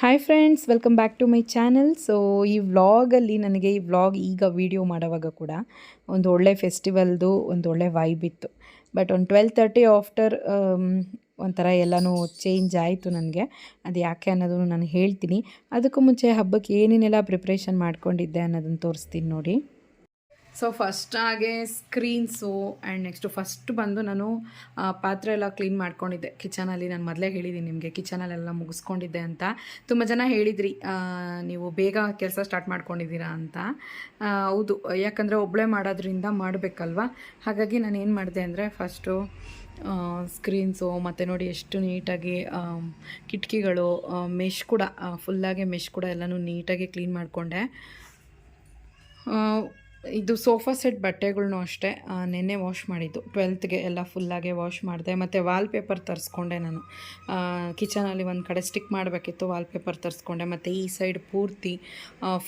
Hi friends welcome back to my channel so ಈ ವ್ಲಾಗಲ್ಲಿ ನನಗೆ ಈ ವ್ಲಾಗ್ ಈಗ ವೀಡಿಯೋ ಮಾಡೋವಾಗ ಕೂಡ ಒಂದು ಒಳ್ಳೆ ಫೆಸ್ಟಿವಲ್ದು ಒಂದು ಒಳ್ಳೆ ವೈಬ್ ಇತ್ತು. ಬಟ್ ಒಂದು ಟ್ವೆಲ್ ತರ್ಟಿ ಆಫ್ಟರ್ ಒಂಥರ ಎಲ್ಲನೂ ಚೇಂಜ್ ಆಯಿತು ನನಗೆ. ಅದು ಯಾಕೆ ಅನ್ನೋದನ್ನು ನಾನು ಹೇಳ್ತೀನಿ. ಅದಕ್ಕೂ ಮುಂಚೆ ಹಬ್ಬಕ್ಕೆ ಏನೇನೆಲ್ಲ ಪ್ರಿಪ್ರೇಷನ್ ಮಾಡ್ಕೊಂಡಿದ್ದೆ ಅನ್ನೋದನ್ನು ತೋರಿಸ್ತೀನಿ ನೋಡಿ. ಸೊ ಫಸ್ಟಾಗೆ ಸ್ಕ್ರೀನ್ಸು ಆ್ಯಂಡ್ ನೆಕ್ಸ್ಟು ಫಸ್ಟ್ ಬಂದು ನಾನು ಪಾತ್ರೆ ಎಲ್ಲ ಕ್ಲೀನ್ ಮಾಡ್ಕೊಂಡಿದ್ದೆ. ಕಿಚನಲ್ಲಿ ನಾನು ಮೊದಲೇ ಹೇಳಿದ್ದೀನಿ ನಿಮಗೆ ಕಿಚನಲ್ಲೆಲ್ಲ ಮುಗಿಸ್ಕೊಂಡಿದ್ದೆ ಅಂತ. ತುಂಬ ಜನ ಹೇಳಿದ್ರಿ ನೀವು ಬೇಗ ಕೆಲಸ ಸ್ಟಾರ್ಟ್ ಮಾಡ್ಕೊಂಡಿದ್ದೀರಾ ಅಂತ. ಹೌದು, ಯಾಕಂದರೆ ಒಬ್ಬಳೇ ಮಾಡೋದ್ರಿಂದ ಮಾಡಬೇಕಲ್ವ? ಹಾಗಾಗಿ ನಾನು ಏನು ಮಾಡಿದೆ ಅಂದರೆ ಫಸ್ಟು ಸ್ಕ್ರೀನ್ಸು ಮತ್ತು ನೋಡಿ ಎಷ್ಟು ನೀಟಾಗಿ ಕಿಟಕಿಗಳು ಮೆಶ್ ಕೂಡ ಫುಲ್ಲಾಗಿ ಮೆಶ್ ಕೂಡ ಎಲ್ಲನೂ ನೀಟಾಗಿ ಕ್ಲೀನ್ ಮಾಡಿಕೊಂಡೆ. ಇದು ಸೋಫಾ ಸೆಟ್ ಬಟ್ಟೆಗಳ್ನೂ ಅಷ್ಟೇ ನೆನ್ನೆ ವಾಶ್ ಮಾಡಿದ್ದು. ಟ್ವೆಲ್ತ್ಗೆ ಎಲ್ಲ ಫುಲ್ಲಾಗೆ ವಾಶ್ ಮಾಡಿದೆ. ಮತ್ತು ವಾಲ್ಪೇಪರ್ ತರಿಸ್ಕೊಂಡೆ ನಾನು. ಕಿಚನಲ್ಲಿ ಒಂದು ಕಡೆ ಸ್ಟಿಕ್ ಮಾಡಬೇಕಿತ್ತು ವಾಲ್ಪೇಪರ್ ತರಿಸ್ಕೊಂಡೆ. ಮತ್ತು ಈ ಸೈಡ್ ಪೂರ್ತಿ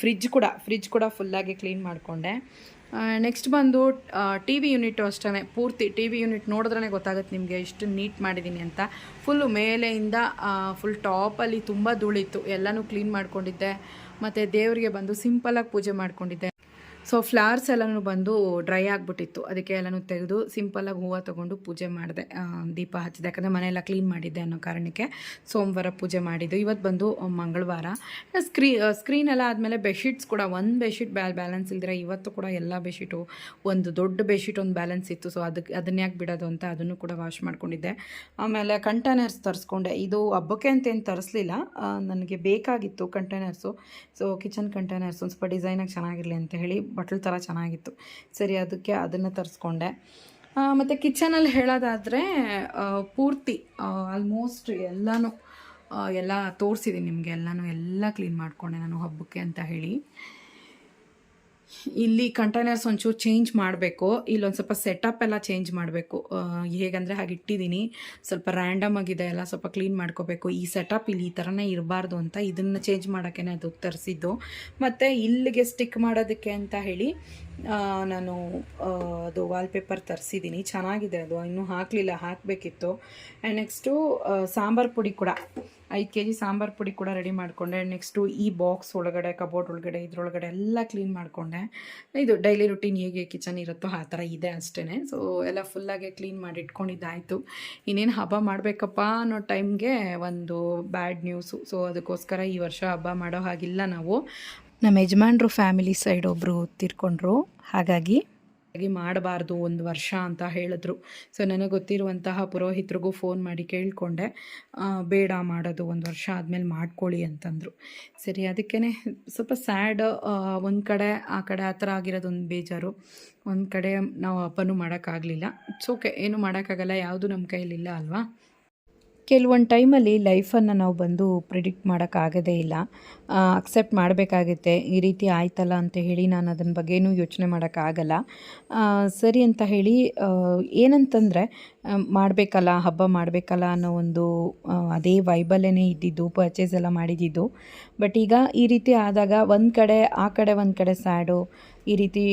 ಫ್ರಿಜ್ ಕೂಡ ಫ್ರಿಜ್ ಕೂಡ ಫುಲ್ಲಾಗಿ ಕ್ಲೀನ್ ಮಾಡಿಕೊಂಡೆ. ನೆಕ್ಸ್ಟ್ ಬಂದು ಟಿ ವಿ ಯೂನಿಟು ಅಷ್ಟೇ ಪೂರ್ತಿ ಟಿ ವಿ ಯೂನಿಟ್ ನೋಡಿದ್ರೇ ಗೊತ್ತಾಗುತ್ತೆ ನಿಮಗೆ ಎಷ್ಟು ನೀಟ್ ಮಾಡಿದ್ದೀನಿ ಅಂತ. ಫುಲ್ಲು ಮೇಲೆಯಿಂದ ಫುಲ್ ಟಾಪಲ್ಲಿ ತುಂಬ ಧೂಳಿತ್ತು. ಎಲ್ಲನೂ ಕ್ಲೀನ್ ಮಾಡ್ಕೊಂಡಿದ್ದೆ. ಮತ್ತು ದೇವರಿಗೆ ಬಂದು ಸಿಂಪಲಾಗಿ ಪೂಜೆ ಮಾಡ್ಕೊಂಡಿದ್ದೆ. ಸೊ ಫ್ಲವರ್ಸ್ ಎಲ್ಲನೂ ಬಂದು ಡ್ರೈ ಆಗಿಬಿಟ್ಟಿತ್ತು. ಅದಕ್ಕೆ ಎಲ್ಲನೂ ತೆಗೆದು ಸಿಂಪಲ್ಲಾಗಿ ಹೂವು ತೊಗೊಂಡು ಪೂಜೆ ಮಾಡಿದೆ ದೀಪ ಹಚ್ಚಿದೆ. ಯಾಕಂದರೆ ಮನೆಯೆಲ್ಲ ಕ್ಲೀನ್ ಮಾಡಿದ್ದೆ ಅನ್ನೋ ಕಾರಣಕ್ಕೆ ಸೋಮವಾರ ಪೂಜೆ ಮಾಡಿದ್ದು. ಇವತ್ತು ಬಂದು ಮಂಗಳವಾರ. ಸ್ಕ್ರೀ ಸ್ಕ್ರೀನ್ ಎಲ್ಲ ಆದಮೇಲೆ ಬೆಡ್ಶೀಟ್ಸ್ ಕೂಡ ಒಂದು ಬೆಡ್ಶೀಟ್ ಬ್ಯಾ ಬ್ಯಾಲೆನ್ಸ್ ಇಲ್ದಿರ ಇವತ್ತು ಕೂಡ ಎಲ್ಲ ಬೆಡ್ಶೀಟು ಒಂದು ದೊಡ್ಡ ಬೆಡ್ಶೀಟ್ ಒಂದು ಬ್ಯಾಲೆನ್ಸ್ ಇತ್ತು. ಸೊ ಅದಕ್ಕೆ ಅದನ್ನ ಯಾಕೆ ಬಿಡೋದು ಅಂತ ಅದನ್ನು ಕೂಡ ವಾಶ್ ಮಾಡ್ಕೊಂಡಿದ್ದೆ. ಆಮೇಲೆ ಕಂಟೈನರ್ಸ್ ತರಿಸ್ಕೊಂಡೆ. ಇದು ಹಬ್ಬಕ್ಕೆ ಅಂತೇನು ತರಿಸ್ಲಿಲ್ಲ. ನನಗೆ ಬೇಕಾಗಿತ್ತು ಕಂಟೈನರ್ಸು ಸೊ ಕಿಚನ್ ಕಂಟೈನರ್ಸ್ ಒಂದು ಸ್ವಲ್ಪ ಡಿಸೈನಾಗಿ ಚೆನ್ನಾಗಿರಲಿ ಅಂತ ಹೇಳಿ ಬಟ್ಲು ಥರ ಚೆನ್ನಾಗಿತ್ತು. ಸರಿ, ಅದಕ್ಕೆ ಅದನ್ನು ತರಿಸ್ಕೊಂಡೆ. ಮತ್ತು ಕಿಚನಲ್ಲಿ ಹೇಳೋದಾದರೆ ಪೂರ್ತಿ ಆಲ್ಮೋಸ್ಟ್ ಎಲ್ಲನೂ ಎಲ್ಲ ತೋರಿಸಿದ್ದೀನಿ ನಿಮಗೆ, ಎಲ್ಲನೂ ಎಲ್ಲ ಕ್ಲೀನ್ ಮಾಡಿಕೊಂಡೆ ನಾನು ಹಬ್ಬಕ್ಕೆ ಅಂತ ಹೇಳಿ. ಇಲ್ಲಿ ಕಂಟೈನರ್ಸ್ ಒಂಚೂರು ಚೇಂಜ್ ಮಾಡಬೇಕು. ಇಲ್ಲೊಂದು ಸ್ವಲ್ಪ ಸೆಟಪ್ ಎಲ್ಲ ಚೇಂಜ್ ಮಾಡಬೇಕು. ಹೇಗಂದರೆ ಹಾಗೆ ಇಟ್ಟಿದ್ದೀನಿ. ಸ್ವಲ್ಪ ರ್ಯಾಂಡಮ್ ಆಗಿದೆ ಎಲ್ಲ ಸ್ವಲ್ಪ ಕ್ಲೀನ್ ಮಾಡ್ಕೋಬೇಕು. ಈ ಸೆಟಪ್ ಇಲ್ಲಿ ಈ ಥರನೇ ಇರಬಾರ್ದು ಅಂತ ಇದನ್ನು ಚೇಂಜ್ ಮಾಡೋಕ್ಕೆ ಅದು ತರಿಸಿದ್ದು. ಮತ್ತು ಇಲ್ಲಿಗೆ ಸ್ಟಿಕ್ ಮಾಡೋದಕ್ಕೆ ಅಂತ ಹೇಳಿ ನಾನು ಅದು ವಾಲ್ಪೇಪರ್ ತರಿಸಿದ್ದೀನಿ ಚೆನ್ನಾಗಿದೆ ಅದು. ಇನ್ನೂ ಹಾಕಲಿಲ್ಲ, ಹಾಕಬೇಕಿತ್ತು. ಆ್ಯಂಡ್ ನೆಕ್ಸ್ಟು ಸಾಂಬಾರು ಪುಡಿ ಕೂಡ. ಐದು ಕೆ ಜಿ ಸಾಂಬಾರು ಪುಡಿ ಕೂಡ ರೆಡಿ ಮಾಡಿಕೊಂಡೆ. ನೆಕ್ಸ್ಟು ಈ ಬಾಕ್ಸ್ ಒಳಗಡೆ ಕಬೋರ್ಡ್ ಒಳಗಡೆ, ಇದ್ರೊಳಗಡೆ ಎಲ್ಲ ಕ್ಲೀನ್ ಮಾಡಿಕೊಂಡೆ. ಇದು ಡೈಲಿ ರುಟೀನ್ ಹೇಗೆ ಕಿಚನ್ ಇರುತ್ತೋ ಆ ಥರ ಇದೆ ಅಷ್ಟೇ ಸೊ ಎಲ್ಲ ಫುಲ್ಲಾಗೆ ಕ್ಲೀನ್ ಮಾಡಿ ಇಟ್ಕೊಂಡಿದ್ದಾಯಿತು. ಇನ್ನೇನು ಹಬ್ಬ ಮಾಡಬೇಕಪ್ಪ ಅನ್ನೋ ಟೈಮ್ಗೆ ಒಂದು ಬ್ಯಾಡ್ ನ್ಯೂಸು ಸೊ ಅದಕ್ಕೋಸ್ಕರ ಈ ವರ್ಷ ಹಬ್ಬ ಮಾಡೋ ಹಾಗಿಲ್ಲ ನಾವು. ನಮ್ಮ ಯಜಮಾನ್ರು ಫ್ಯಾಮಿಲಿ ಸೈಡ್ ಒಬ್ಬರು ತೀರ್ಕೊಂಡ್ರು. ಹಾಗಾಗಿ ಹಾಗೆ ಮಾಡಬಾರ್ದು ಒಂದು ವರ್ಷ ಅಂತ ಹೇಳಿದ್ರು. ಸೊ ನನಗೆ ಗೊತ್ತಿರುವಂತಹ ಪುರೋಹಿತರಿಗೂ ಫೋನ್ ಮಾಡಿ ಕೇಳಿಕೊಂಡೆ. ಬೇಡ ಮಾಡೋದು ಒಂದು ವರ್ಷ ಆದಮೇಲೆ ಮಾಡ್ಕೊಳ್ಳಿ ಅಂತಂದರು. ಸರಿ ಅದಕ್ಕೇ ಸ್ವಲ್ಪ ಸ್ಯಾಡ್ ಒಂದು ಕಡೆ, ಆ ಕಡೆ ಆ ಥರ ಆಗಿರೋದು ಒಂದು ಬೇಜಾರು. ಒಂದು ಕಡೆ ನಾವು ಅಪ್ಪನೂ ಮಾಡೋಕ್ಕಾಗಲಿಲ್ಲ. ಇಟ್ಸ್ ಓಕೆ ಏನೂ ಮಾಡೋಕ್ಕಾಗಲ್ಲ. ಯಾವುದು ನಮ್ಮ ಕೈಲಿಲ್ಲ ಅಲ್ವಾ? ಕೆಲವೊಂದು ಟೈಮಲ್ಲಿ ಲೈಫನ್ನು ನಾವು ಬಂದು ಪ್ರಿಡಿಕ್ಟ್ ಮಾಡೋಕ್ಕಾಗದೇ ಇಲ್ಲ. ಅಕ್ಸೆಪ್ಟ್ ಮಾಡಬೇಕಾಗುತ್ತೆ, ಈ ರೀತಿ ಆಯ್ತಲ್ಲ ಅಂತ ಹೇಳಿ ನಾನು ಅದನ್ನ ಬಗ್ಗೆನೂ ಯೋಚನೆ ಮಾಡೋಕ್ಕಾಗಲ್ಲ. ಸರಿ ಅಂತ ಹೇಳಿ ಏನಂತಂದರೆ ಮಾಡಬೇಕಲ್ಲ, ಹಬ್ಬ ಮಾಡಬೇಕಲ್ಲ ಅನ್ನೋ ಒಂದು ಅದೇ ವೈಬಲ್ಲೇ ಇದ್ದಿದ್ದು ಪರ್ಚೇಸ್ ಎಲ್ಲ ಮಾಡಿದ್ದಿದ್ದು. ಬಟ್ ಈಗ ಈ ರೀತಿ ಆದಾಗ ಒಂದು ಕಡೆ, ಆ ಕಡೆ ಒಂದು ಕಡೆ ಸ್ಯಾಡು ಈ ರೀತಿ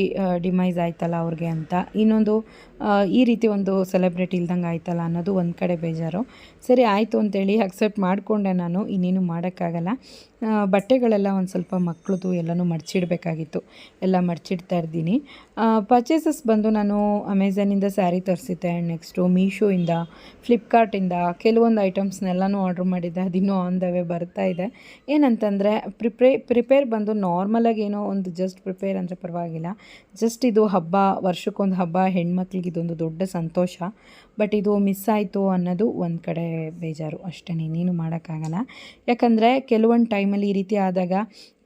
ಡಿಮೈಸ್ ಆಯ್ತಲ್ಲ ಅವ್ರಿಗೆ ಅಂತ. ಇನ್ನೊಂದು ಈ ರೀತಿ ಒಂದು ಸೆಲೆಬ್ರಿಟಿ ಇಲ್ದಂಗೆ ಆಯ್ತಲ್ಲ ಅನ್ನೋದು ಒಂದು ಕಡೆ ಬೇಜಾರು. ಸರಿ, ಆಯಿತು ಅಂತೇಳಿ ಅಕ್ಸೆಪ್ಟ್ ಮಾಡಿಕೊಂಡೆ ನಾನು, ಇನ್ನೇನು ಮಾಡೋಕ್ಕಾಗಲ್ಲ. ಬಟ್ಟೆಗಳೆಲ್ಲ ಒಂದು ಸ್ವಲ್ಪ ಮಕ್ಕಳದು ಎಲ್ಲನೂ ಮಡಚಿಡ್ಬೇಕಾಗಿತ್ತು. ಎಲ್ಲ ಮಡಚಿಡ್ತಾ ಇದ್ದೀನಿ ಪರ್ಚೇಸಸ್ ಬಂದು ನಾನು ಅಮೆಝಾನಿಂದ ಸ್ಯಾರಿ ತರಿಸಿದ್ದೆ ಆ್ಯಂಡ್ ನೆಕ್ಸ್ಟು ಮೀಶೋಯಿಂದ ಫ್ಲಿಪ್ಕಾರ್ಟಿಂದ ಕೆಲವೊಂದು ಐಟಮ್ಸ್ನೆಲ್ಲನೂ ಆರ್ಡ್ರ್ ಮಾಡಿದ್ದೆ ಅದಿನ್ನೂ ಆನ್ ದ ವೇ ಬರ್ತಾ ಇದೆ. ಏನಂತಂದರೆ ಪ್ರಿಪೇ ಪ್ರಿಪೇರ್ ಬಂದು ನಾರ್ಮಲಾಗಿ ಏನೋ ಒಂದು ಜಸ್ಟ್ ಪ್ರಿಪೇರ್ ಅಂದರೆ ಪರವಾಗಿಲ್ಲ. ಜಸ್ಟ್ ಇದು ಹಬ್ಬ, ವರ್ಷಕ್ಕೊಂದು ಹಬ್ಬ, ಹೆಣ್ಮಕ್ಳಿಗೆ ಇದೊಂದು ದೊಡ್ಡ ಸಂತೋಷ. ಬಟ್ ಇದು ಮಿಸ್ ಆಯಿತು ಅನ್ನೋದು ಒಂದು ಕಡೆ ಬೇಜಾರು. ಅಷ್ಟೇ, ನೀನು ಮಾಡೋಕ್ಕಾಗಲ್ಲ. ಯಾಕಂದರೆ ಕೆಲವೊಂದು ಟೈಮಲ್ಲಿ ಈ ರೀತಿ ಆದಾಗ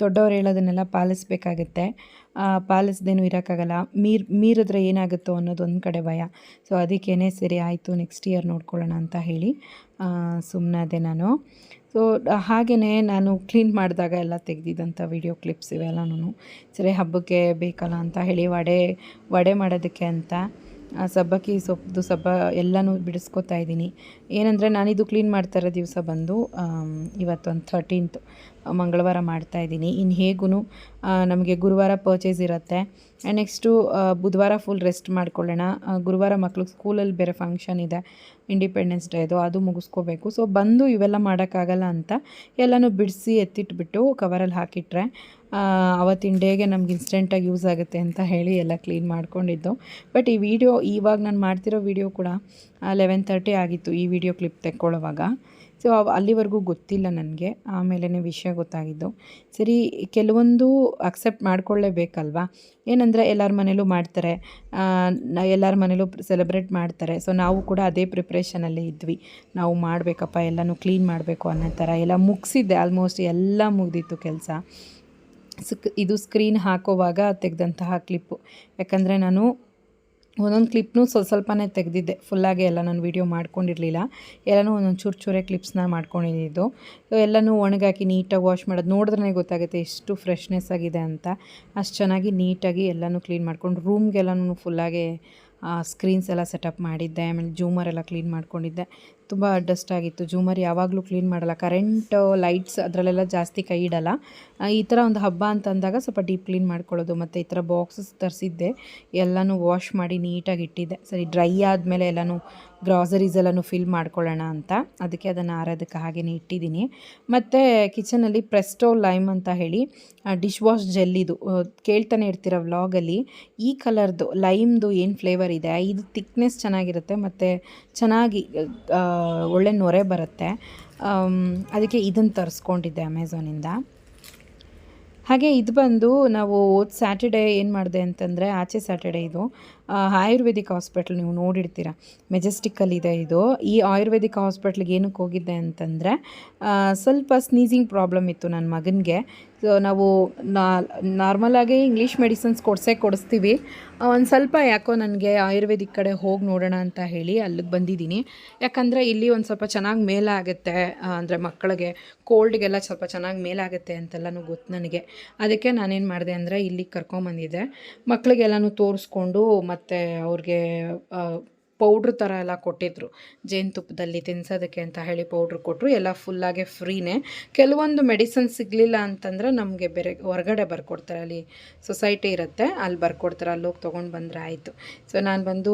ದೊಡ್ಡವ್ರು ಹೇಳೋದನ್ನೆಲ್ಲ ಪಾಲಿಸ್ಬೇಕಾಗತ್ತೆ. ಪಾಲಿಸ್ದೇನು ಪಾಲಿಸ್ದೇನೂ ಇರೋಕ್ಕಾಗಲ್ಲ. ಮೀರ್, ಮೀರಿದ್ರೆ ಏನಾಗುತ್ತೋ ಅನ್ನೋದು ಒಂದು ಕಡೆ ಭಯ. ಸೊ ಅದಕ್ಕೇನೆ ಸರಿ, ಆಯಿತು ನೆಕ್ಸ್ಟ್ ಇಯರ್ ನೋಡ್ಕೊಳ್ಳೋಣ ಅಂತ ಹೇಳಿ ಸುಮ್ಮನಾದೆ ನಾನು. ಸೊ ಹಾಗೆಯೇ ನಾನು ಕ್ಲೀನ್ ಮಾಡಿದಾಗ ಎಲ್ಲ ತೆಗೆದಿದ್ದಂಥ ವಿಡಿಯೋ ಕ್ಲಿಪ್ಸ್ ಇವೆಲ್ಲನೂ ಸರಿ, ಹಬ್ಬಕ್ಕೆ ಬೇಕಲ್ಲ ಅಂತ ಹೇಳಿ ವಡೆ ವಡೆ ಮಾಡೋದಕ್ಕೆ ಅಂತ, ಆ, ಸಬ್ಬಕ್ಕಿ ಸೊಪ್ಪು, ಸಬ್ಬ ಎಲ್ಲನೂ ಬಿಡಿಸ್ಕೊತಾ ಇದ್ದೀನಿ. ಏನಂದರೆ ನಾನಿದು ಕ್ಲೀನ್ ಮಾಡ್ತಾ ಇರೋ ದಿವಸ ಬಂದು ಇವತ್ತೊಂದು ಥರ್ಟೀನ್ತು ಮಂಗಳವಾರ ಮಾಡ್ತಾ ಇದ್ದೀನಿ. ಇನ್ನು ಹೇಗೂ ನಮಗೆ ಗುರುವಾರ ಪರ್ಚೇಸ್ ಇರುತ್ತೆ. ಆ್ಯಂಡ್ ನೆಕ್ಸ್ಟು ಬುಧವಾರ ಫುಲ್ ರೆಸ್ಟ್ ಮಾಡ್ಕೊಳ್ಳೋಣ. ಗುರುವಾರ ಮಕ್ಳಿಗೆ ಸ್ಕೂಲಲ್ಲಿ ಬೇರೆ ಫಂಕ್ಷನ್ ಇದೆ. ಇಂಡಿಪೆಂಡೆನ್ಸ್ ಡೇದು ಅದು ಮುಗಿಸ್ಕೋಬೇಕು. ಸೊ ಬಂದು ಇವೆಲ್ಲ ಮಾಡೋಕ್ಕಾಗಲ್ಲ ಅಂತ ಎಲ್ಲನೂ ಬಿಡಿಸಿ ಎತ್ತಿಟ್ಬಿಟ್ಟು ಕವರಲ್ಲಿ ಹಾಕಿಟ್ರೆ ಅವತ್ತಿನ ಡೇಗೆ ನಮ್ಗೆ ಇನ್ಸ್ಟೆಂಟಾಗಿ ಯೂಸ್ ಆಗುತ್ತೆ ಅಂತ ಹೇಳಿ ಎಲ್ಲ ಕ್ಲೀನ್ ಮಾಡ್ಕೊಂಡಿದ್ದು. ಬಟ್ ಈ ವಿಡಿಯೋ ಇವಾಗ ನಾನು ಮಾಡ್ತಿರೋ ವಿಡಿಯೋ ಕೂಡ ಲೆವೆನ್ ತರ್ಟಿ ಆಗಿತ್ತು ಈ ವಿಡಿಯೋ ಕ್ಲಿಪ್ ತೆಕ್ಕೊಳ್ಳೋವಾಗ. ಸೊ ಅಲ್ಲಿವರೆಗೂ ಗೊತ್ತಿಲ್ಲ ನನಗೆ. ಆಮೇಲೆ ವಿಷಯ ಗೊತ್ತಾಗಿದ್ದು. ಸರಿ, ಕೆಲವೊಂದು ಅಕ್ಸೆಪ್ಟ್ ಮಾಡ್ಕೊಳ್ಳೇಬೇಕಲ್ವಾ? ಏನಂದರೆ ಎಲ್ಲರ ಮನೇಲೂ ಮಾಡ್ತಾರೆ. ಎಲ್ಲರ ಮನೇಲೂ ಸೆಲೆಬ್ರೇಟ್ ಮಾಡ್ತಾರೆ. ಸೊ, ನಾವು ಕೂಡ ಅದೇ ಪ್ರಿಪ್ರೇಷನಲ್ಲೇ ಇದ್ವಿ. ನಾವು ಮಾಡಬೇಕಪ್ಪ, ಎಲ್ಲನೂ ಕ್ಲೀನ್ ಮಾಡಬೇಕು ಅನ್ನೋ ಥರ ಎಲ್ಲ ಮುಗಿಸಿದ್ದೆ. ಆಲ್ಮೋಸ್ಟ್ ಎಲ್ಲ ಮುಗಿದಿತ್ತು ಕೆಲಸ. ಇದು ಸ್ಕ್ರೀನ್ ಹಾಕೋವಾಗ ತೆಗೆದಂತಹ ಕ್ಲಿಪ್ಪು ಯಾಕಂದರೆ ನಾನು ಒಂದೊಂದು ಕ್ಲಿಪ್ನೂ ಸ್ವಲ್ಪ ಸ್ವಲ್ಪನೇ ತೆಗೆದಿದ್ದೆ. ಫುಲ್ಲಾಗಿ ಎಲ್ಲ ನಾನು ವೀಡಿಯೋ ಮಾಡ್ಕೊಂಡಿರಲಿಲ್ಲ. ಎಲ್ಲನೂ ಒಂದೊಂದು ಚೂರು ಚೂರೇ ಕ್ಲಿಪ್ಸ್ನ ಮಾಡ್ಕೊಂಡಿದ್ದು. ಸೊ ಎಲ್ಲನೂ ಒಣಗಾಕಿ ನೀಟಾಗಿ ವಾಶ್ ಮಾಡೋದು ನೋಡಿದ್ರೆ ಗೊತ್ತಾಗುತ್ತೆ ಎಷ್ಟು ಫ್ರೆಶ್ನೆಸ್ ಆಗಿದೆ ಅಂತ. ಅಷ್ಟು ಚೆನ್ನಾಗಿ ನೀಟಾಗಿ ಎಲ್ಲನೂ ಕ್ಲೀನ್ ಮಾಡ್ಕೊಂಡು ರೂಮ್ಗೆಲ್ಲನೂ ಫುಲ್ಲಾಗಿ ಸ್ಕ್ರೀನ್ಸ್ ಎಲ್ಲ ಸೆಟಪ್ ಮಾಡಿದ್ದೆ. ಆಮೇಲೆ ಜೂಮರ್ ಎಲ್ಲ ಕ್ಲೀನ್ ಮಾಡ್ಕೊಂಡಿದ್ದೆ. ತುಂಬ ಡಸ್ಟ್ ಆಗಿತ್ತು. ಜೂಮರ್ ಯಾವಾಗಲೂ ಕ್ಲೀನ್ ಮಾಡಲ್ಲ. ಕರೆಂಟ್ ಲೈಟ್ಸ್ ಅದರಲ್ಲೆಲ್ಲ ಜಾಸ್ತಿ ಕೈ ಇಡಲ್ಲ. ಈ ಥರ ಒಂದು ಹಬ್ಬ ಅಂತ ಅಂದಾಗ ಸ್ವಲ್ಪ ಡೀಪ್ ಕ್ಲೀನ್ ಮಾಡ್ಕೊಳ್ಳೋದು ಮತ್ತು ಈ ಥರ ಬಾಕ್ಸಸ್ ತರಿಸಿದ್ದೆ. ಎಲ್ಲನೂ ವಾಶ್ ಮಾಡಿ ನೀಟಾಗಿ ಇಟ್ಟಿದ್ದೆ. ಸರಿ ಡ್ರೈ ಆದಮೇಲೆ ಎಲ್ಲನೂ ಗ್ರಾಸರೀಸ್ ಎಲ್ಲನೂ ಫಿಲ್ ಮಾಡ್ಕೊಳ್ಳೋಣ ಅಂತ. ಅದಕ್ಕೆ ಅದನ್ನು ಆರೋದಕ್ಕೆ ಹಾಗೆಯೇ ಇಟ್ಟಿದ್ದೀನಿ. ಮತ್ತು ಕಿಚನಲ್ಲಿ ಪ್ರೆಸ್ಟೋ ಲೈಮ್ ಅಂತ ಹೇಳಿ ಡಿಶ್ ವಾಶ್ ಜೆಲ್ಲಿದು ಕೇಳ್ತಾನೆ ಇರ್ತೀರ ವ್ಲಾಗಲ್ಲಿ, ಈ ಕಲರ್ದು, ಲೈಮ್ದು ಏನು ಫ್ಲೇವರ್ ಇದೆ? ಇದು ತಿಕ್ನೆಸ್ ಚೆನ್ನಾಗಿರುತ್ತೆ, ಮತ್ತು ಚೆನ್ನಾಗಿ ಒಳ್ಳೆ ನೊರೆ ಬರುತ್ತೆ. ಅದಕ್ಕೆ ಇದನ್ನು ತರಿಸ್ಕೊಂಡಿದ್ದೆ ಅಮೆಝಾನಿಂದ. ಹಾಗೆ ಇದು ಬಂದು ನಾವು ಹೋದ ಸ್ಯಾಟರ್ಡೇ ಏನು ಮಾಡಿದೆ ಅಂತಂದರೆ, ಆಚೆ ಸ್ಯಾಟರ್ಡೇ ಇದು. ಆಯುರ್ವೇದಿಕ್ ಹಾಸ್ಪಿಟ್ಲ್ ನೀವು ನೋಡಿರ್ತೀರ. ಮೆಜೆಸ್ಟಿಕ್ಕಲ್ಲಿದೆ ಇದು. ಈ ಆಯುರ್ವೇದಿಕ್ ಹಾಸ್ಪಿಟ್ಲಿಗೆ ಏನಕ್ಕೆ ಹೋಗಿದ್ದೆ ಅಂತಂದರೆ ಸ್ವಲ್ಪ ಸ್ನೀಸಿಂಗ್ ಪ್ರಾಬ್ಲಮ್ ಇತ್ತು ನನ್ನ ಮಗನಿಗೆ. ಸೊ ನಾವು ನಾರ್ಮಲಾಗಿ ಇಂಗ್ಲೀಷ್ ಮೆಡಿಸಿನ್ಸ್ ಕೊಡಿಸೇ ಕೊಡಿಸ್ತೀವಿ. ಒಂದು ಸ್ವಲ್ಪ ಯಾಕೋ ನನಗೆ ಆಯುರ್ವೇದಿಕ್ ಕಡೆ ಹೋಗಿ ನೋಡೋಣ ಅಂತ ಹೇಳಿ ಅಲ್ಲಿಗೆ ಬಂದಿದ್ದೀನಿ. ಯಾಕಂದರೆ ಇಲ್ಲಿ ಒಂದು ಸ್ವಲ್ಪ ಚೆನ್ನಾಗಿ ಮೇಲಾಗುತ್ತೆ ಅಂದರೆ ಮಕ್ಕಳಿಗೆ ಕೋಲ್ಡ್ಗೆಲ್ಲ ಸ್ವಲ್ಪ ಚೆನ್ನಾಗಿ ಮೇಲಾಗುತ್ತೆ ಅಂತೆಲ್ಲನೂ ಗೊತ್ತು ನನಗೆ. ಅದಕ್ಕೆ ನಾನೇನು ಮಾಡಿದೆ ಅಂದರೆ ಇಲ್ಲಿಗೆ ಕರ್ಕೊಂಬಂದಿದ್ದೆ. ಮಕ್ಕಳಿಗೆಲ್ಲನೂ ತೋರಿಸ್ಕೊಂಡು ಮತ್ತು ಅವ್ರಿಗೆ ಪೌಡ್ರ್ ಥರ ಎಲ್ಲ ಕೊಟ್ಟಿದ್ರು. ಜೇನುತುಪ್ಪದಲ್ಲಿ ತಿನ್ಸೋದಕ್ಕೆ ಅಂತ ಹೇಳಿ ಪೌಡ್ರ್ ಕೊಟ್ಟರು ಎಲ್ಲ ಫುಲ್ಲಾಗೆ ಫ್ರೀನೇ. ಕೆಲವೊಂದು ಮೆಡಿಸನ್ ಸಿಗಲಿಲ್ಲ ಅಂತಂದರೆ ನಮಗೆ ಬೇರೆ ಹೊರಗಡೆ ಬರ್ಕೊಡ್ತಾರೆ. ಅಲ್ಲಿ ಸೊಸೈಟಿ ಇರುತ್ತೆ. ಅಲ್ಲಿ ಬರ್ಕೊಡ್ತಾರೆ. ಅಲ್ಲಿ ಹೋಗಿ ತೊಗೊಂಡು ಬಂದರೆ ಆಯಿತು. ಸೊ ನಾನು ಬಂದು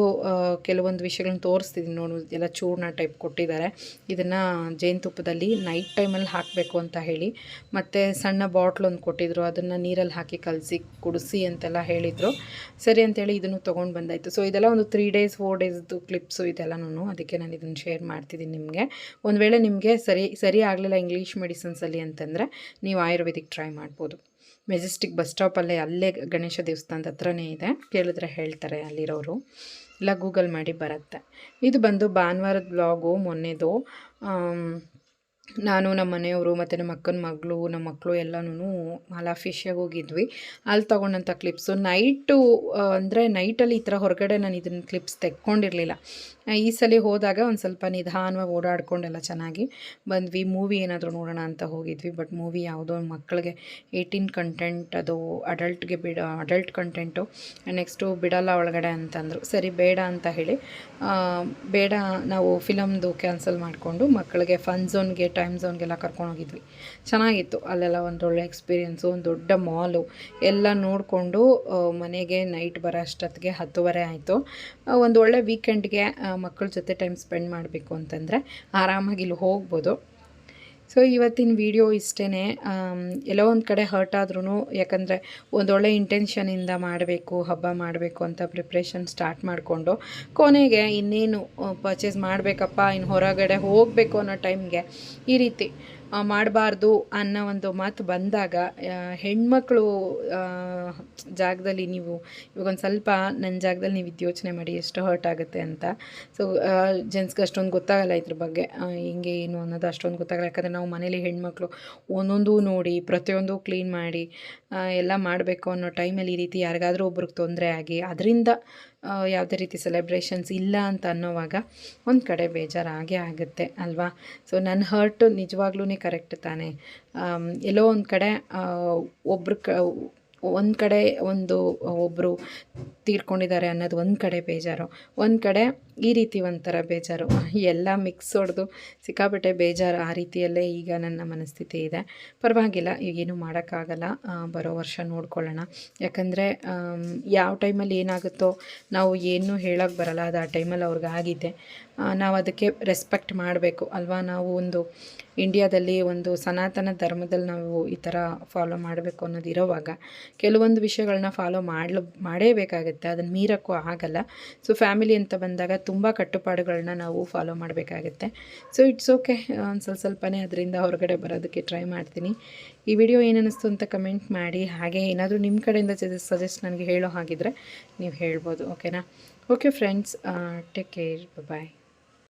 ಕೆಲವೊಂದು ವಿಷಯಗಳನ್ನ ತೋರಿಸ್ತಿದ್ದೀನಿ ನೋಡು. ಎಲ್ಲ ಚೂರ್ಣ ಟೈಪ್ ಕೊಟ್ಟಿದ್ದಾರೆ. ಇದನ್ನು ಜೇನುತುಪ್ಪದಲ್ಲಿ ನೈಟ್ ಟೈಮಲ್ಲಿ ಹಾಕಬೇಕು ಅಂತ ಹೇಳಿ. ಮತ್ತು ಸಣ್ಣ ಬಾಟ್ಲ್ ಒಂದು ಕೊಟ್ಟಿದ್ರು. ಅದನ್ನು ನೀರಲ್ಲಿ ಹಾಕಿ ಕಲಸಿ, ಕುಡಿಸಿ ಅಂತೆಲ್ಲ ಹೇಳಿದರು. ಸರಿ ಅಂತೇಳಿ ಇದನ್ನು ತೊಗೊಂಡು ಬಂದಾಯಿತು. ಸೊ ಇದೆಲ್ಲ ಒಂದು ತ್ರೀ ಡೇಸ್ ಫೋರ್ ಡೇಸ್ದು ಕ್ಲಿಪ್ಸು ಇದೆಲ್ಲನೂ ಅದಕ್ಕೆ ನಾನು ಇದನ್ನು ಶೇರ್ ಮಾಡ್ತಿದ್ದೀನಿ ನಿಮಗೆ. ಒಂದು ವೇಳೆ ನಿಮಗೆ ಸರಿ ಸರಿ ಆಗಲಿಲ್ಲ ಇಂಗ್ಲೀಷ್ ಮೆಡಿಸಿನ್ಸಲ್ಲಿ ಅಂತಂದರೆ ನೀವು ಆಯುರ್ವೇದಿಕ್ ಟ್ರೈ ಮಾಡ್ಬೋದು. ಮೆಜೆಸ್ಟಿಕ್ ಬಸ್ ಸ್ಟಾಪಲ್ಲೇ ಅಲ್ಲೇ ಗಣೇಶ ದೇವಸ್ಥಾನದ ಹತ್ರನೇ ಇದೆ. ಕೇಳಿದ್ರೆ ಹೇಳ್ತಾರೆ ಅಲ್ಲಿರೋರು. ಇಲ್ಲ ಗೂಗಲ್ ಮಾಡಿ ಬರುತ್ತೆ. ಇದು ಬಂದು ಭಾನುವಾರದ ಬ್ಲಾಗು ಮೊನ್ನೆದು ನಾನು ನಮ್ಮ ಮನೆಯವರು ಮತ್ತು ನಮ್ಮ ಅಕ್ಕನ ಮಗಳು, ನಮ್ಮ ಮಕ್ಕಳು ಎಲ್ಲನೂ ಮಾಲಾ ಫಿಶ್ಗೆ ಹೋಗಿದ್ವಿ. ಅಲ್ಲಿ ತೊಗೊಂಡಂಥ ಕ್ಲಿಪ್ಸು ನೈಟು ಅಂದರೆ ನೈಟಲ್ಲಿ ಈ ಥರ ಹೊರಗಡೆ ನಾನು ಇದನ್ನ ಕ್ಲಿಪ್ಸ್ ತೆಕ್ಕೊಂಡಿರಲಿಲ್ಲ. ಈ ಸಲ ಹೋದಾಗ ಒಂದು ಸ್ವಲ್ಪ ನಿಧಾನವಾಗಿ ಓಡಾಡ್ಕೊಂಡೆಲ್ಲ ಚೆನ್ನಾಗಿ ಬಂದ್ವಿ. ಮೂವಿ ಏನಾದರೂ ನೋಡೋಣ ಅಂತ ಹೋಗಿದ್ವಿ. ಬಟ್ ಮೂವಿ ಯಾವುದೋ ಮಕ್ಕಳಿಗೆ ಏಯ್ಟೀನ್ ಕಂಟೆಂಟ್ ಅದು ಅಡಲ್ಟ್ಗೆ ಬಿಡ ಅಡಲ್ಟ್ ಕಂಟೆಂಟು ನೆಕ್ಸ್ಟು ಬಿಡಲ್ಲ ಒಳಗಡೆ ಅಂತಂದರು. ಸರಿ, ಬೇಡ ಅಂತ ಹೇಳಿ ಬೇಡ ನಾವು ಫಿಲಮ್ದು ಕ್ಯಾನ್ಸಲ್ ಮಾಡಿಕೊಂಡು ಮಕ್ಕಳಿಗೆ ಫನ್ ಝೋನ್ಗೆ ಟೈಮ್ ಝೋನ್ಗೆಲ್ಲ ಕರ್ಕೊಂಡೋಗಿದ್ವಿ ಚೆನ್ನಾಗಿತ್ತು. ಅಲ್ಲೆಲ್ಲ ಒಂದು ಒಳ್ಳೆ ಎಕ್ಸ್ಪೀರಿಯೆನ್ಸು ಒಂದು ದೊಡ್ಡ ಮಾಲು ಎಲ್ಲ ನೋಡಿಕೊಂಡು ಮನೆಗೆ ನೈಟ್ ಬರೋ ಅಷ್ಟೊತ್ತಿಗೆ ಹತ್ತುವರೆ ಆಯಿತು. ಒಂದು ಒಳ್ಳೆ ವೀಕೆಂಡ್ಗೆ ಮಕ್ಕಳ ಜೊತೆ ಟೈಮ್ ಸ್ಪೆಂಡ್ ಮಾಡಬೇಕು ಅಂತಂದರೆ ಆರಾಮಾಗಿ ಇಲ್ಲಿ ಹೋಗ್ಬೋದು. ಸೊ ಇವತ್ತಿನ ವಿಡಿಯೋ ಇಷ್ಟೇ ಎಲ್ಲೋ ಒಂದು ಕಡೆ ಹರ್ಟ್ ಆದ್ರೂ ಯಾಕಂದರೆ ಒಂದೊಳ್ಳೆ ಇಂಟೆನ್ಷನಿಂದ ಮಾಡಬೇಕು, ಹಬ್ಬ ಮಾಡಬೇಕು ಅಂತ ಪ್ರಿಪ್ರೇಷನ್ ಸ್ಟಾರ್ಟ್ ಮಾಡಿಕೊಂಡು, ಕೊನೆಗೆ ಇನ್ನೇನು ಪರ್ಚೇಸ್ ಮಾಡಬೇಕಪ್ಪ ಇನ್ನು ಹೊರಗಡೆ ಹೋಗಬೇಕು ಅನ್ನೋ ಟೈಮ್ಗೆ ಈ ರೀತಿ ಮಾಡಬಾರ್ದು ಅನ್ನೋ ಒಂದು ಮಾತು ಬಂದಾಗ ಹೆಣ್ಮಕ್ಳು ಜಾಗದಲ್ಲಿ ನೀವು ಇವಾಗ ಒಂದು ಸ್ವಲ್ಪ ನನ್ನ ಜಾಗದಲ್ಲಿ ನೀವು ಇದು ಯೋಚನೆ ಮಾಡಿ ಎಷ್ಟು ಹರ್ಟ್ ಆಗುತ್ತೆ ಅಂತ. ಸೊ ಜೆಂಟ್ಸ್ಗೆ ಅಷ್ಟೊಂದು ಗೊತ್ತಾಗಲ್ಲ ಇದ್ರ ಬಗ್ಗೆ. ಹಿಂಗೆ, ಏನು ಅನ್ನೋದು ಅಷ್ಟೊಂದು ಗೊತ್ತಾಗಲ್ಲ. ಯಾಕಂದರೆ ನಾವು ಮನೇಲಿ ಹೆಣ್ಮಕ್ಳು ಒಂದೊಂದು ನೋಡಿ, ಪ್ರತಿಯೊಂದು ಕ್ಲೀನ್ ಮಾಡಿ ಎಲ್ಲ ಮಾಡಬೇಕು ಅನ್ನೋ ಟೈಮಲ್ಲಿ ಈ ರೀತಿ ಯಾರಿಗಾದ್ರೂ ಒಬ್ರಿಗೆ ತೊಂದರೆ ಆಗಿ, ಅದರಿಂದ ಯಾವುದೇ ರೀತಿ ಸೆಲೆಬ್ರೇಷನ್ಸ್ ಇಲ್ಲ ಅಂತ ಅನ್ನೋವಾಗ ಒಂದು ಕಡೆ ಬೇಜಾರಾಗೇ ಆಗುತ್ತೆ, ಅಲ್ವಾ? ಸೊ ನನ್ನ ಹರ್ಟು ನಿಜವಾಗ್ಲೂ ಕರೆಕ್ಟ್ ತಾನೇ. ಎಲ್ಲೋ ಒಂದು ಕಡೆ ಒಬ್ರು ಕ, ಒಂದು ಕಡೆ ಒಂದು ಒಬ್ಬರು ತೀರ್ಕೊಂಡಿದ್ದಾರೆ ಅನ್ನೋದು ಒಂದು ಕಡೆ ಬೇಜಾರು. ಒಂದು ಕಡೆ ಈ ರೀತಿ ಒಂಥರ ಬೇಜಾರು. ಎಲ್ಲ ಮಿಕ್ಸ್ ಹೊಡೆದು ಸಿಕ್ಕಾಪಟ್ಟೆ ಬೇಜಾರು ಆ ರೀತಿಯಲ್ಲೇ ಈಗ ನನ್ನ ಮನಸ್ಥಿತಿ ಇದೆ. ಪರವಾಗಿಲ್ಲ ಈಗೇನು ಮಾಡೋಕ್ಕಾಗಲ್ಲ. ಬರೋ ವರ್ಷ ನೋಡ್ಕೊಳ್ಳೋಣ. ಯಾಕಂದರೆ ಯಾವ ಟೈಮಲ್ಲಿ ಏನಾಗುತ್ತೋ ನಾವು ಏನೂ ಹೇಳೋಕ್ಕೆ ಬರಲ್ಲ. ಅದು ಆ ಟೈಮಲ್ಲಿ ಅವ್ರಿಗೆ ಆಗಿದೆ. ಆ, ನಾವು ಅದಕ್ಕೆ ರೆಸ್ಪೆಕ್ಟ್ ಮಾಡಬೇಕು. ಅಲ್ವಾ? ನಾವು ಒಂದು ಇಂಡಿಯಾದಲ್ಲಿ ಒಂದು ಸನಾತನ ಧರ್ಮದಲ್ಲಿ ನಾವು ಈ ಥರ ಫಾಲೋ ಮಾಡಬೇಕು ಅನ್ನೋದು ಇರೋವಾಗ ಕೆಲವೊಂದು ವಿಷಯಗಳನ್ನ ಫಾಲೋ ಮಾಡಲು ಮಾಡೇಬೇಕಾಗುತ್ತೆ ಅದನ್ನು ಮೀರೋಕ್ಕೂ ಆಗಲ್ಲ. ಸೊ ಫ್ಯಾಮಿಲಿ ಅಂತ ಬಂದಾಗ ತುಂಬ ಕಟ್ಟುಪಾಡುಗಳನ್ನ ನಾವು ಫಾಲೋ ಮಾಡಬೇಕಾಗುತ್ತೆ. ಸೊ ಇಟ್ಸ್ ಓಕೆ ಒಂದು ಸ್ವಲ್ಪ ಸ್ವಲ್ಪನೇ ಅದರಿಂದ ಹೊರಗಡೆ ಬರೋದಕ್ಕೆ ಟ್ರೈ ಮಾಡ್ತೀನಿ. ಈ ವಿಡಿಯೋ ಏನನ್ನಿಸ್ತು ಅಂತ ಕಮೆಂಟ್ ಮಾಡಿ. ಹಾಗೆ ಏನಾದರೂ ನಿಮ್ಮ ಕಡೆಯಿಂದ ಸಜೆಸ್ಟ್ ನನಗೆ ಹೇಳೋ ಹಾಗಿದ್ರೆ ನೀವು ಹೇಳ್ಬೋದು ಓಕೆನಾ okay friends take care bye